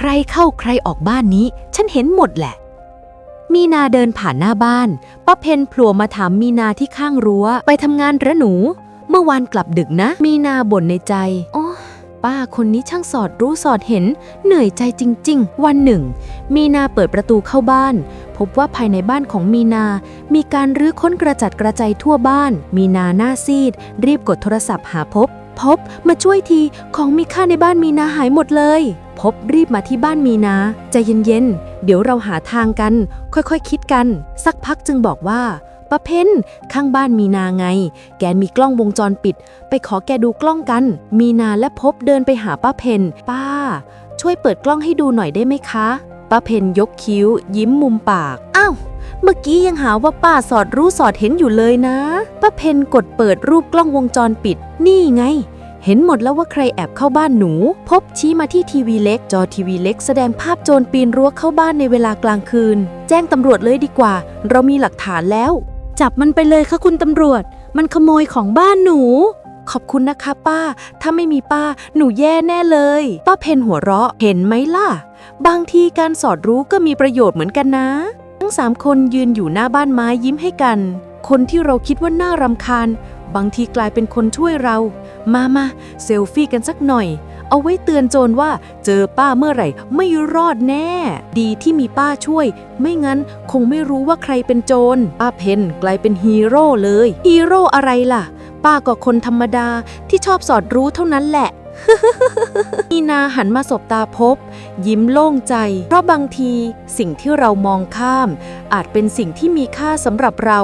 ใครเข้าใครออกบ้านนี้ ฉันเห็นหมดแหละ มีนาเดินผ่านหน้าบ้านป้าเพนโผล่มาถามมีนาที่ข้างรั้ว ไปทำงานเหระหนู เมื่อวานกลับดึกนะ มีนาบ่นในใจโอ้ป้าคนนี้ช่างสอดรู้สอดเห็น เหนื่อยใจจริง ๆ วันหนึ่ง มีนาเปิดประตูเข้าบ้าน พบว่าภายในบ้านของมีนา มีการรื้อค้นกระจัดกระจายทั่วบ้าน มีนาหน้าซีด รีบกดโทรศัพท์หาพบ พบมาช่วยทีของมีค่าในบ้านมีนาหายหมดเลย พบรีบมาที่บ้านมีนาใจเย็นๆ เดี๋ยวเราหาทางกัน ค่อยๆคคิดกัน สักพักจึงบอกว่าป้าเพนข้างบ้านมีนาไง แกมีกล้องวงจรปิด ไปขอแกดูกล้องกัน มีนาและพบเดินไปหาป้าเพนป้า ช่วยเปิดกล้องให้ดูหน่อยได้ไหมคะป้าเพนยกคิ้ว ยิ้มมุมปากาวเมื่อกี้ยังหาว่าป้าสอดรู้สอดเห็นอยู่เลยนะ ป้าเพนกดเปิดรูปกล้องวงจรปิด นี่ไง เห็นหมดแล้วว่าใครแอบเข้าบ้านหนู พบชี้มาที่ทีวีเล็ก จอทีวีเล็กแสดงภาพโจรปีนรั้วเข้าบ้านในเวลากลางคืน แจ้งตำรวจเลยดีกว่า เรามีหลักฐานแล้ว จับมันไปเลยค่ะคุณตำรวจ มันขโมยของบ้านหนู ขอบคุณนะคะ ป้า ถ้าไม่มีป้า หนูแย่แน่เลย ป้าเพนหัวเราะ เห็นไหมล่ะ บางทีการสอดรู้ก็มีประโยชน์เหมือนกันนะ งสามคนยืนอยู่หน้าบ้านไม้ยิ้มให้กัน คนที่เราคิดว่าน่ารำคาญ บางทีกลายเป็นคนช่วยเรา มามาเซลฟี่กันสักหน่อย เอาไว้เตือนโจรว่าเจอป้าเมื่อไหร่ ไม่รอดแน่ ดีที่มีป้าช่วย ไม่งั้นคงไม่รู้ว่าใครเป็นโจรป้าเพนกลายเป็นฮีโร่เลยฮีโร่อะไรล่ะ ป้าก็คนธรรมดาที่ชอบสอดรู้เท่านั้นแหละ มีนาหันมาสบตาพบ ยิ้มโล่งใจ เพราะบางทีสิ่งที่เรามองข้าม อาจเป็นสิ่งที่มีค่าสำหรับเรา